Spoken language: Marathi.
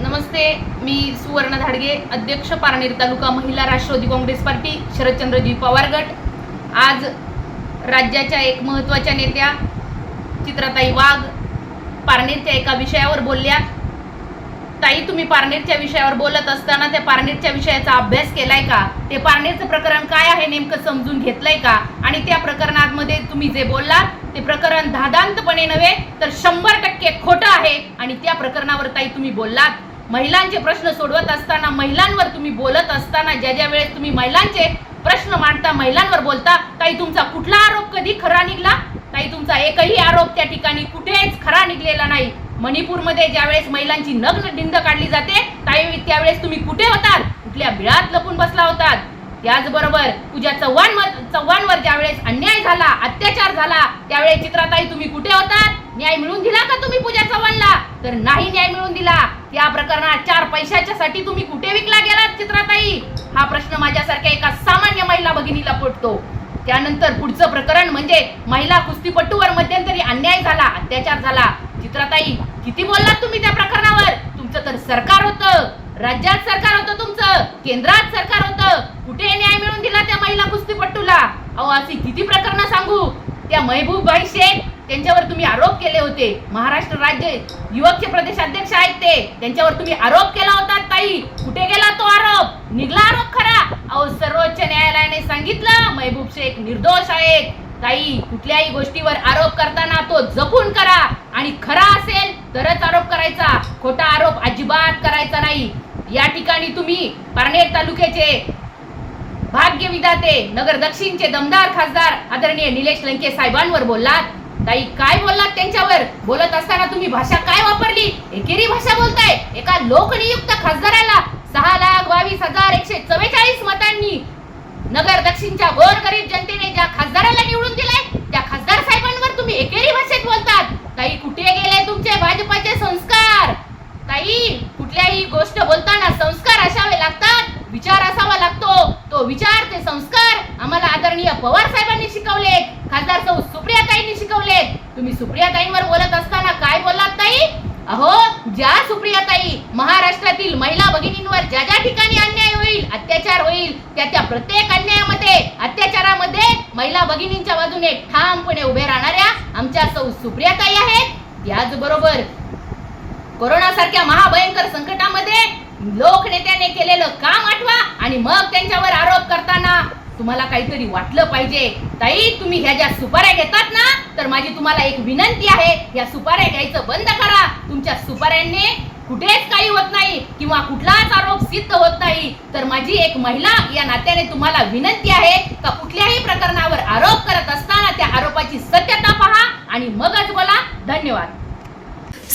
नमस्ते मी सुवर्ण धाडगे अध्यक्ष पारनेर तालुका महिला राष्ट्रवादी काँग्रेस पार्टी शरदचंद्रजी पवार गट. आज राज्याच्या एक महत्त्वाच्या नेत्या चित्राताई वाघ पारनेरच्या एका विषयावर बोलल्या. ताई तुम्ही पारनेरच्या विषयावर बोलत असताना त्या पारनेरच्या विषयाचा अभ्यास केलाय का? ते पारनेरचं प्रकरण काय आहे नेमकं समजून घेतलंय का? आणि त्या प्रकरणामध्ये तुम्ही जे बोललात ते प्रकरण धादांतपणे नव्हे तर शंभर टक्के खोटं आहे. आणि त्या प्रकरणावर ताई तुम्ही बोललात. महिलांचे प्रश्न सोडवत असताना महिलांवर तुम्ही बोलत असताना ज्या ज्या वेळेस तुम्ही महिलांचे प्रश्न मांडता महिलांवर बोलता ताई तुमचा कुठला आरोप कधी खरा निघला? ताई तुमचा एकही आरोप त्या ठिकाणी कुठेच खरा निघलेला नाही. मणिपूरमध्ये ज्यावेळेस महिलांची नग्न डिंद काढली जाते ताई त्यावेळेस तुम्ही कुठे होतात? कुठल्या बिळात लपून बसला होतात? त्याचबरोबर पूजा चव्हाण चव्हाणवर ज्यावेळेस अन्याय झाला अत्याचार झाला त्यावेळेस चित्राताई तुम्ही कुठे होतात? न्याय मिळून दिला का तुम्ही पूजा चव्हाणला? तर नाही न्याय मिळून दिला. त्या प्रकरणात चार पैशाच्या साठी तुम्ही कुठे विकला गेलात चित्राताई? हा प्रश्न माझ्यासारख्या एका सामान्य महिला भगिनीला पडतो. त्यानंतर पुढचं प्रकरण म्हणजे महिला कुस्तीपटूवर मध्यंतरी अन्याय झाला अत्याचार झाला. सुचित्राताई किती बोललात तुम्ही त्या प्रकरणावर? तुमचं तर सरकार होतं. राज्यात सरकार होतं तुमचं. केंद्रात सरकार होतं. कुठे न्याय मिळून दिला त्या महिला कुस्तीपट्टूला अहो अशी किती प्रकरणं सांगू? त्या महबूबबाई शेख त्यांच्यावर तुम्ही आरोप केले होते. महाराष्ट्र राज्य युवकचे प्रदेशाध्यक्ष आहेत ते. त्यांच्यावर तुम्ही आरोप केला होता ताई. कुठे गेला तो आरोप? निघला आरोप खरा. अहो सर्वोच्च न्यायालयाने सांगितलं महबूब शेख निर्दोष आहेत. ताई कुठल्याही गोष्टीवर आरोप करताना तो जपून करा आणि खरा असेल तरच आरोप करायचा खोटा आरोप अजिबात करायचा नाही. या ठिकाणी तुम्ही पारनेर तालुक्याचे भाग्य विधाते नगर दक्षिणचे दमदार खासदार आदरणीय निलेश लंके साहेबांवर बोललात. ताई काय बोललात त्यांच्यावर? बोलत असताना तुम्ही भाषा काय वापरली? एकेरी भाषा बोलताय. एका लोकनियुक्त खासदाराला सहा लाख बावीस हजार एकशे चव्वेचाळीस मतांनी नगर दक्षिणच्या गोरगरीब जनतेने ज्या खासदाराला निवडून दिलाय त्या खासदार साहेबांवर तुम्ही एकेरी भाषेत बोलतात ताई कुठे गेले तुमचे भाजपाचे संस्कार ताई कुठल्याही गोष्ट बोलताना संस्कार असावे लागतात विचार असावा लागतो. तो विचार ते संस्कार आम्हाला आदरणीय पवार साहेबांनी शिकवले खासदार सौ सुप्रियाताईंनी शिकवले तुम्ही सुप्रियाताईंवर बोलत असताना काय बोललात ताई? अहो ज्या सुप्रियाताई महाराष्ट्रातील महिला भगिनींवर ज्या ज्या ठिकाणी अन्याय होईल अत्याचार होईल त्या त्या प्रत्येक अन्यायामध्ये अत्याचारामध्ये महिला भगिनींच्या बाजूने ठामपणे उभे राहणाऱ्या आमच्या सौ सुप्रियाताई आहेत. त्याचबरोबर कोरोना सारख्या महाभयंकर संकटामध्ये लोकनेत्याने केलेलं काम आठवा आणि मग त्यांच्यावर आरोप करताना तुम्हाला काहीतरी वाटलं पाहिजे. ताई तुम्ही ह्या ज्या सुपाऱ्या घेतात ना तर माझी तुम्हाला एक विनंती आहे या सुपाऱ्या घ्यायचं बंद करा. तुमच्या सुपाऱ्यांनी कुठेच काही होत नाही किंवा कुठलाच आरोप सिद्ध होत नाही. तर माझी एक महिला या नात्याने तुम्हाला विनंती आहे का कुठल्याही प्रकरणावर आरोप करत असताना त्या आरोपाची सत्यता पहा आणि मगच बोला. धन्यवाद.